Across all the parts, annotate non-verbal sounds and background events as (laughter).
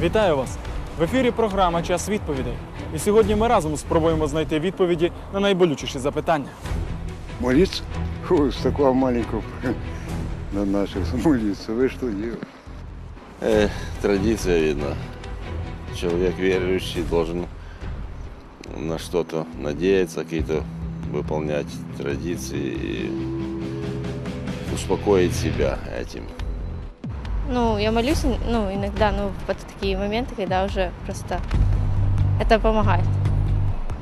Вітаю вас! В ефірі програма Час відповідей. І сьогодні ми разом спробуємо знайти відповіді на найболючіші запитання. Молиться? Фу, с такого маленького (laughs) на наших молиться. Вы что делаете? Э, традиция видно. Человек верующий должен на что-то надеяться, какие-то выполнять традиции и успокоить себя этим. Ну, я молюсь, ну, иногда, ну, под такие моменты, когда уже просто это помогает.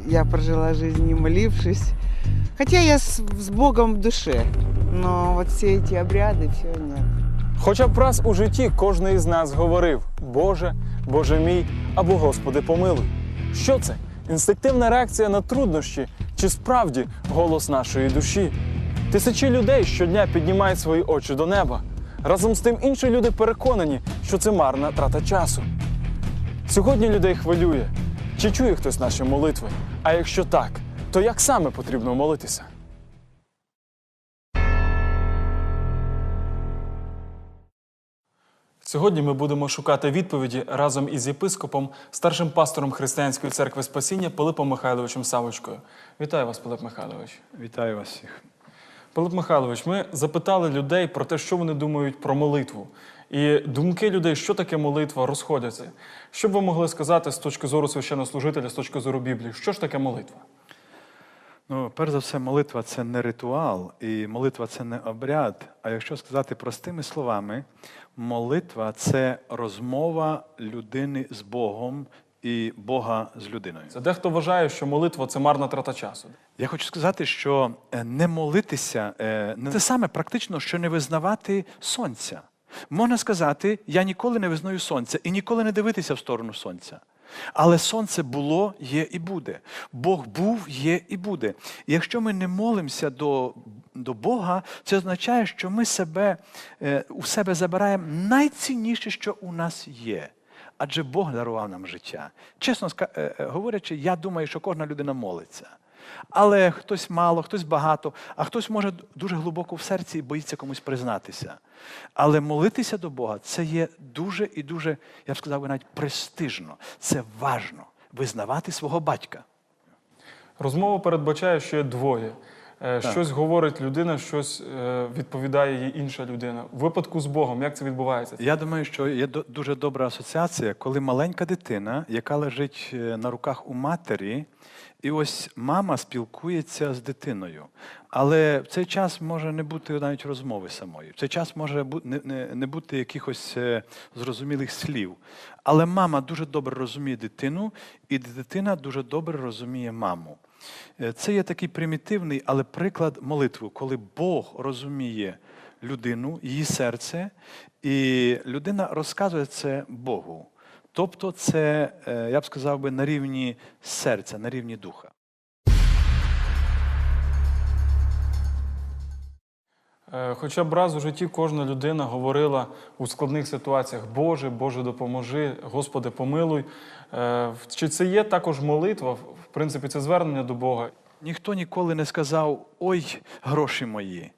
Я прожила жизнь не молившись. Хотя я с, с Богом в душе. Но вот все эти обряды, все нет. Хоча б раз у житті кожен із нас говорив Боже, Боже мій або Господи помилуй. Що це? Інстинктивна реакція на труднощі чи справді голос нашої душі? Тисячі людей щодня піднімають свої очі до неба. Разом з тим інші люди переконані, що це марна трата часу. Сьогодні людей хвилює, чи чує хтось наші молитви? А якщо так, то як саме потрібно молитися? Сьогодні ми будемо шукати відповіді разом із єпископом, старшим пастором Християнської церкви Спасіння Пилипом Михайловичем Савочкою. Вітаю вас, Пилип Михайлович. Вітаю вас всіх. Пилип Михайлович, ми запитали людей про те, що вони думають про молитву. І думки людей, що таке молитва, розходяться. Що б ви могли сказати з точки зору священнослужителя, з точки зору Біблії? Що ж таке молитва? Ну, перш за все, молитва це не ритуал, і молитва це не обряд. А якщо сказати простими словами, молитва це розмова людини з Богом і Бога з людиною. Це дехто вважає, що молитва це марна трата часу. Я хочу сказати, що е, не молитися е, не те саме практично, що не визнавати сонця. Можна сказати, я ніколи не визнаю сонця і ніколи не дивитися в сторону сонця. Але сонце було, є і буде. Бог був, є і буде. І якщо ми не молимося до, до Бога, це означає, що ми себе, е, у себе забираємо найцінніше, що у нас є. Адже Бог дарував нам життя. Чесно е, е, говорячи, я думаю, що кожна людина молиться. Але хтось мало, хтось багато, а хтось може дуже глибоко в серці і боїться комусь признатися. Але молитися до Бога це є дуже і дуже, я б сказав навіть престижно. Це важно визнавати свого батька. Розмова передбачає, що є двоє. Е, Щось говорить людина, щось е, відповідає їй інша людина. В випадку з Богом, як це відбувається? Я думаю, що є дуже добра асоціація, коли маленька дитина, яка лежить е, на руках у матері, і ось мама спілкується з дитиною. Але в цей час може не бути навіть розмови самої. В цей час може не, бути якихось зрозумілих слів. Але мама дуже добре розуміє дитину, і дитина дуже добре розуміє маму. Е, Це є такий примітивний, але приклад молитви, коли Бог розуміє людину, її серце, і людина розказує це Богу. Тобто, це, е, я б сказав би, на рівні серця, на рівні духа. Е, Хоча б раз у житті кожна людина говорила у складних ситуаціях Боже, Боже, допоможи, Господи, помилуй. Чи це є також молитва? Принципі, це звернення до Бога. Ніхто ніколи не сказав: ой, гроші мої,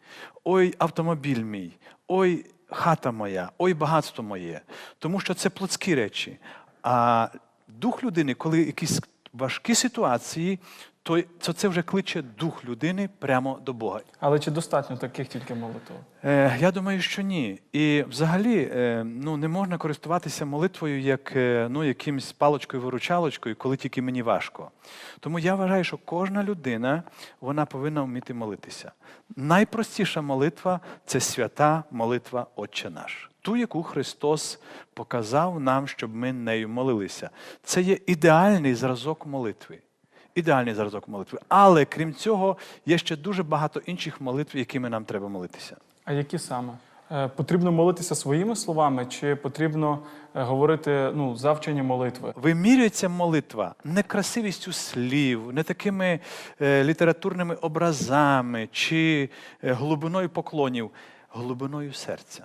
ой, автомобіль мій, ой, хата моя, ой, багатство моє. Тому що це плотські речі. А дух людини, коли якісь важкі ситуації, то то це вже кличе дух людини прямо до Бога. Але чи достатньо таких тільки молитв? Е, я думаю, що ні. І взагалі е, ну, не можна користуватися молитвою як е, ну, якимсь палочкою-виручалочкою, коли тільки мені важко. Тому я вважаю, що кожна людина вона повинна вміти молитися. Найпростіша молитва це свята молитва Отче наш. Ту, яку Христос показав нам, щоб ми нею молилися. Це є ідеальний зразок молитви. Ідеальний зразок молитви. Але крім цього, є ще дуже багато інших молитв, якими нам треба молитися. А які саме? Е, Потрібно молитися своїми словами, чи потрібно е, говорити ну, завчені молитви? Вимірюється молитва не красивістю слів, не такими е, літературними образами чи е, глибиною поклонів, глибиною серця.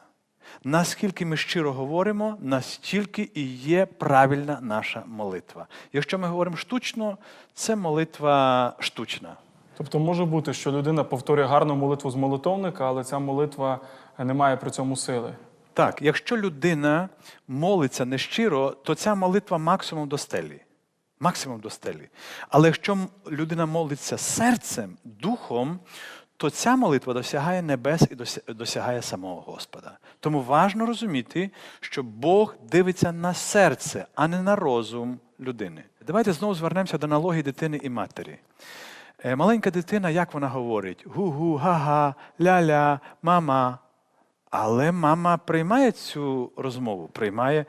Наскільки ми щиро говоримо, настільки і є правильна наша молитва. Якщо ми говоримо штучно, це молитва штучна. Тобто може бути, що людина повторює гарну молитву з молитовника, але ця молитва не має при цьому сили. Так, якщо людина молиться нещиро, то ця молитва максимум до стелі. Максимум до стелі. Але якщо людина молиться серцем, духом, то ця молитва досягає небес і досягає самого Господа. Тому важно розуміти, що Бог дивиться на серце, а не на розум людини. Давайте знову звернемося до аналогії дитини і матері. Е, Маленька дитина, як вона говорить? Гу-гу, га-га, ля-ля, мама. Але мама приймає цю розмову, приймає.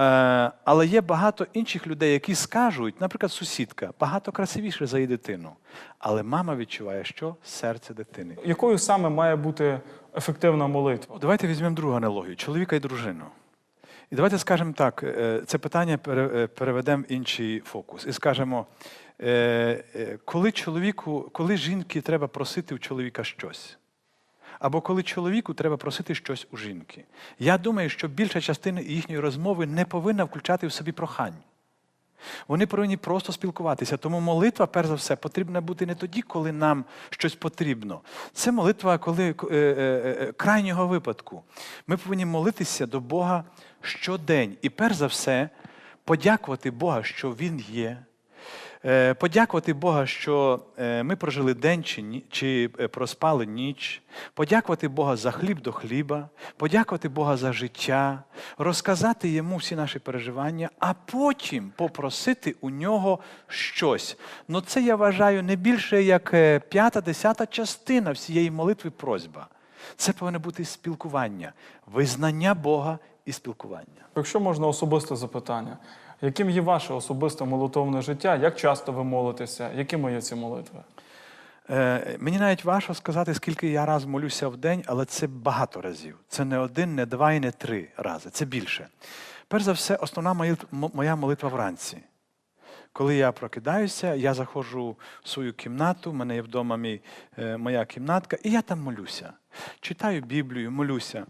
Е, але є багато інших людей, які скажуть, наприклад, сусідка, багато красивіше за її дитину. Але мама відчуває, що серце дитини. Якою саме має бути ефективна молитва? Давайте візьмемо другу аналогію: чоловіка і дружину. І давайте скажемо так: е, це питання е, переведемо в інший фокус. І скажемо, коли чоловіку, коли жінки треба просити у чоловіка щось. Або коли чоловіку треба просити щось у жінки. Я думаю, що більша частина їхньої розмови не повинна включати в собі прохань. Вони повинні просто спілкуватися. Тому молитва, перш за все, потрібна бути не тоді, коли нам щось потрібно. Це молитва, коли е, е, е, крайнього випадку. Ми повинні молитися до Бога щодень. І перш за все, подякувати Бога, що Він є. Е, Подякувати Бога, що е, ми прожили день чи, ні- чи е, проспали ніч, подякувати Бога за хліб до хліба, подякувати Бога за життя, розказати йому всі наші переживання, а потім попросити у нього щось. Ну це я вважаю не більше як п'ята, десята частина всієї молитви просьба. Це повинно бути спілкування, визнання Бога і спілкування. Якщо можна особисте запитання, яким є ваше особисте молитовне життя? Як часто ви молитеся? Якими є ці молитви? Е, мені навіть важко сказати, скільки я раз молюся в день, але це багато разів. Це не один, не два і не три рази. Це більше. Перш за все, основна моя молитва вранці. Коли я прокидаюся, я заходжу в свою кімнату, в мене є вдома мій, е, моя кімнатка, і я там молюся. Читаю Біблію, молюся.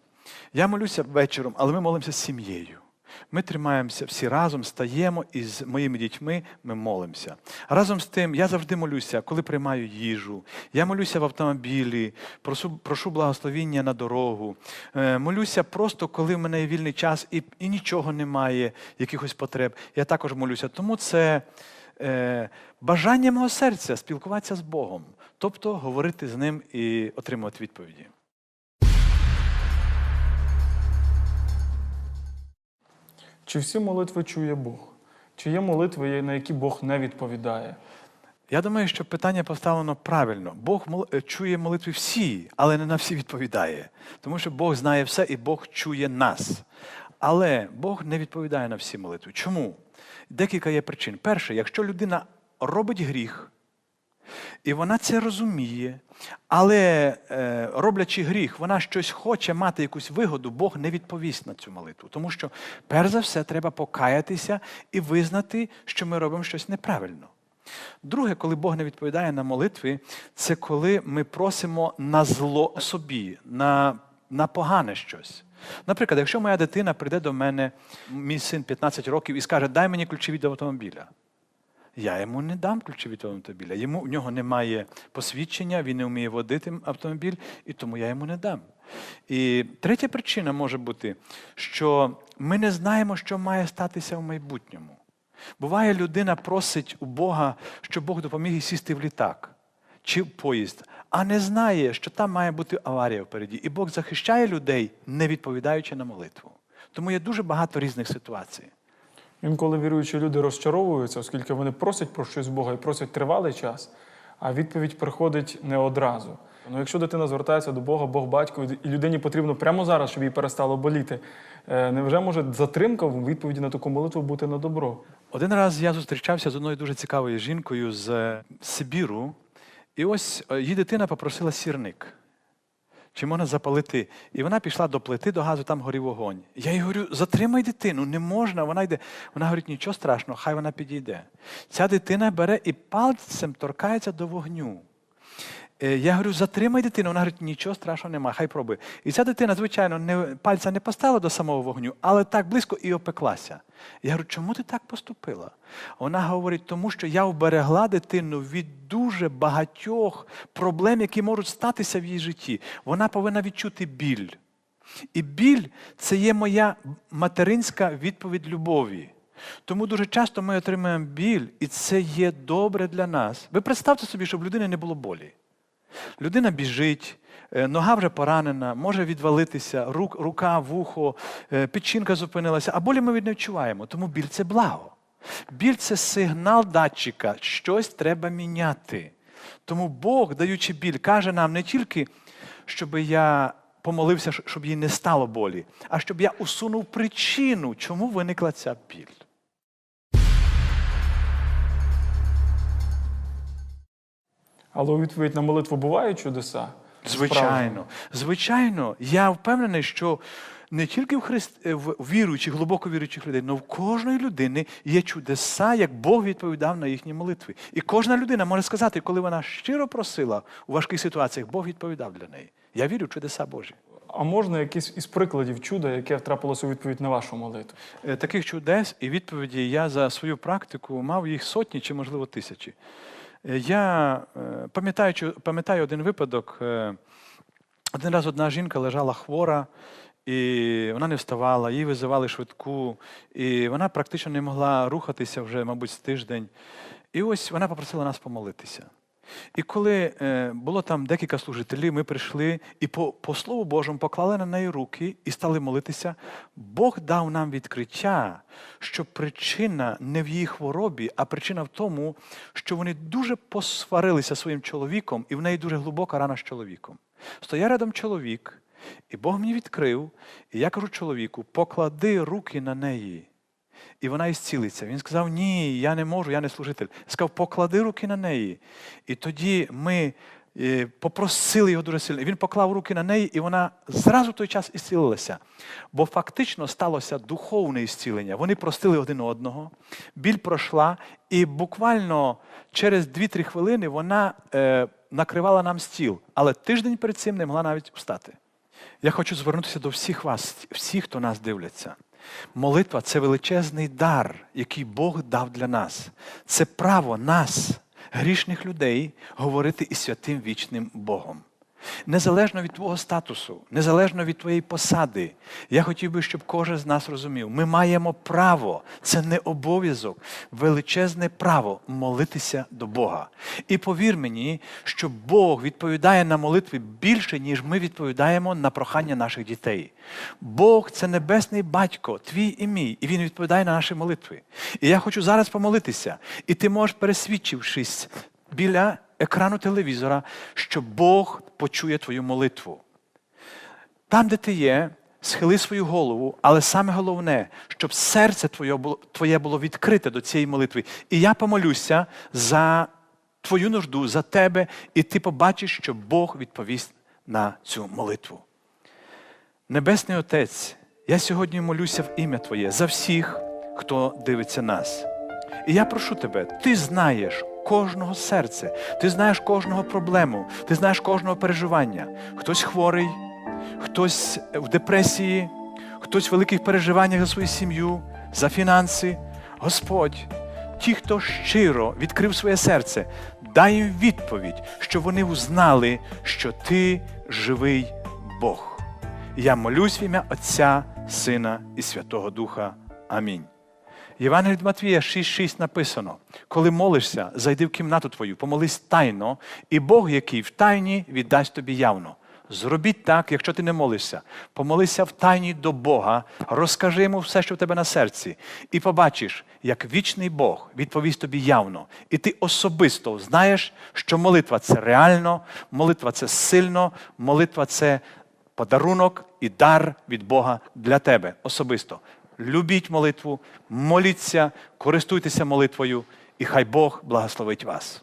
Я молюся вечором, але ми молимося з сім'єю. Ми тримаємося всі разом, стаємо і з моїми дітьми ми молимося. Разом з тим, я завжди молюся, коли приймаю їжу. Я молюся в автомобілі, прошу, прошу благословіння на дорогу. Е, молюся просто, коли в мене є вільний час і, і нічого немає, якихось потреб. Я також молюся. Тому це е, бажання мого серця спілкуватися з Богом, тобто говорити з ним і отримувати відповіді. Чи всі молитви чує Бог? Чи є молитви, на які Бог не відповідає? Я думаю, що питання поставлено правильно. Бог е, чує молитви всі, але не на всі відповідає. Тому що Бог знає все і Бог чує нас. Але Бог не відповідає на всі молитви. Чому? Декілька є причин. Перше, якщо людина робить гріх, і вона це розуміє, але е, роблячи гріх, вона щось хоче мати якусь вигоду, Бог не відповість на цю молитву. Тому що, перш за все, треба покаятися і визнати, що ми робимо щось неправильно. Друге, коли Бог не відповідає на молитви, це коли ми просимо на зло собі, на, на погане щось. Наприклад, якщо моя дитина прийде до мене, мій син 15 років, і скаже, дай мені ключі від автомобіля. Я йому не дам ключі від автомобіля. Йому в нього немає посвідчення, він не вміє водити автомобіль, і тому я йому не дам. І третя причина може бути, що ми не знаємо, що має статися в майбутньому. Буває, людина просить у Бога, щоб Бог допоміг їй сісти в літак чи в поїзд, а не знає, що там має бути аварія впереді. І Бог захищає людей, не відповідаючи на молитву. Тому є дуже багато різних ситуацій. Інколи віруючі люди розчаровуються, оскільки вони просять про щось Бога і просять тривалий час, а відповідь приходить не одразу. Ну, якщо дитина звертається до Бога, Бог батько, і людині потрібно прямо зараз, щоб їй перестало боліти, е, невже може затримка в відповіді на таку молитву бути на добро? Один раз я зустрічався з одною дуже цікавою жінкою з е, Сибіру, і ось е, її дитина попросила сірник. Чи можна запалити? І вона пішла до плити, до газу, там горів вогонь. Я їй говорю, затримай дитину, не можна. Вона йде. Вона говорить, нічого страшного, хай вона підійде. Ця дитина бере і пальцем торкається до вогню. Е, Я говорю, затримай дитину. Вона говорить, нічого страшного немає, хай пробує. І ця дитина, звичайно, не, пальця не поставила до самого вогню, але так близько і опеклася. Я говорю, чому ти так поступила? Вона говорить, тому що я уберегла дитину від дуже багатьох проблем, які можуть статися в її житті. Вона повинна відчути біль. І біль це є моя материнська відповідь любові. Тому дуже часто ми отримуємо біль, і це є добре для нас. Ви представте собі, щоб людини не було болі. Людина біжить, е, нога вже поранена, може відвалитися, рук, рука, вухо, е, печінка зупинилася, а болі ми не відчуваємо. Тому біль це благо. Біль це сигнал датчика, щось треба міняти. Тому Бог, даючи біль, каже нам не тільки, щоб я помолився, щоб їй не стало болі, а щоб я усунув причину, чому виникла ця біль. Але у відповідь на молитву бувають чудеса? Звичайно, звичайно, я впевнений, що не тільки в христ... е, в віруючих, глибоко віруючих людей, але в кожної людини є чудеса, як Бог відповідав на їхні молитви. І кожна людина може сказати, коли вона щиро просила у важких ситуаціях, Бог відповідав для неї. Я вірю в чудеса Божі. А можна якийсь із прикладів чуда, яке втрапилося у відповідь на вашу молитву? Е, Таких чудес і відповіді я за свою практику мав їх сотні чи, можливо, тисячі. Е, Я е, пам'ятаю, пам'ятаю один випадок. е, Один раз одна жінка лежала хвора, і вона не вставала, їй визивали швидку, і вона практично не могла рухатися вже, мабуть, з тиждень. І ось вона попросила нас помолитися. І коли е, було там декілька служителів, ми прийшли і по, по Слову Божому поклали на неї руки і стали молитися. Бог дав нам відкриття, що причина не в її хворобі, а причина в тому, що вони дуже посварилися своїм чоловіком, і в неї дуже глибока рана з чоловіком. Стояв рядом чоловік, і Бог мені відкрив, і я кажу чоловіку: поклади руки на неї. І вона ісцілиться. Він сказав: Ні, я не можу, я не служитель. Сказав, поклади руки на неї. І тоді ми е, попросили його дуже сильно. Він поклав руки на неї, і вона зразу в той час ісцілилася. Бо фактично сталося духовне ісцілення. Вони простили один одного, біль пройшла, і буквально через 2-3 хвилини вона е, накривала нам стіл. Але тиждень перед цим не могла навіть встати. Я хочу звернутися до всіх вас, всіх, хто нас дивляться. Молитва це величезний дар, який Бог дав для нас. Це право нас, грішних людей, говорити із святим вічним Богом. Незалежно від твого статусу, незалежно від твоєї посади, я хотів би, щоб кожен з нас розумів, ми маємо право, це не обов'язок, величезне право молитися до Бога. І повір мені, що Бог відповідає на молитви більше, ніж ми відповідаємо на прохання наших дітей. Бог це небесний батько, твій і мій, і Він відповідає на наші молитви. І я хочу зараз помолитися, і ти можеш, пересвідчившись біля екрану телевізора, що Бог почує твою молитву. Там, де ти є, схили свою голову, але саме головне, щоб серце твоє було, відкрите до цієї молитви. І я помолюся за твою нужду, за тебе, і ти побачиш, що Бог відповість на цю молитву. Небесний Отець, я сьогодні молюся в ім'я Твоє за всіх, хто дивиться нас. І я прошу тебе, ти знаєш кожного серця, ти знаєш кожного проблему, ти знаєш кожного переживання. Хтось хворий, хтось в депресії, хтось в великих переживаннях за свою сім'ю, за фінанси. Господь, ті, хто щиро відкрив своє серце, дай їм відповідь, що вони узнали, що ти живий Бог. Я молюсь в ім'я Отця, Сина і Святого Духа. Амінь. Євангелії від Матвія 6.6 написано: коли молишся, зайди в кімнату твою, помолись тайно, і Бог, який в тайні, віддасть тобі явно. Зробіть так, якщо ти не молишся. Помолися в тайні до Бога, розкажи йому все, що в тебе на серці, і побачиш, як вічний Бог відповість тобі явно. І ти особисто знаєш, що молитва це реально, молитва це сильно, молитва це подарунок і дар від Бога для тебе особисто. Любіть молитву, моліться, користуйтеся молитвою, і хай Бог благословить вас.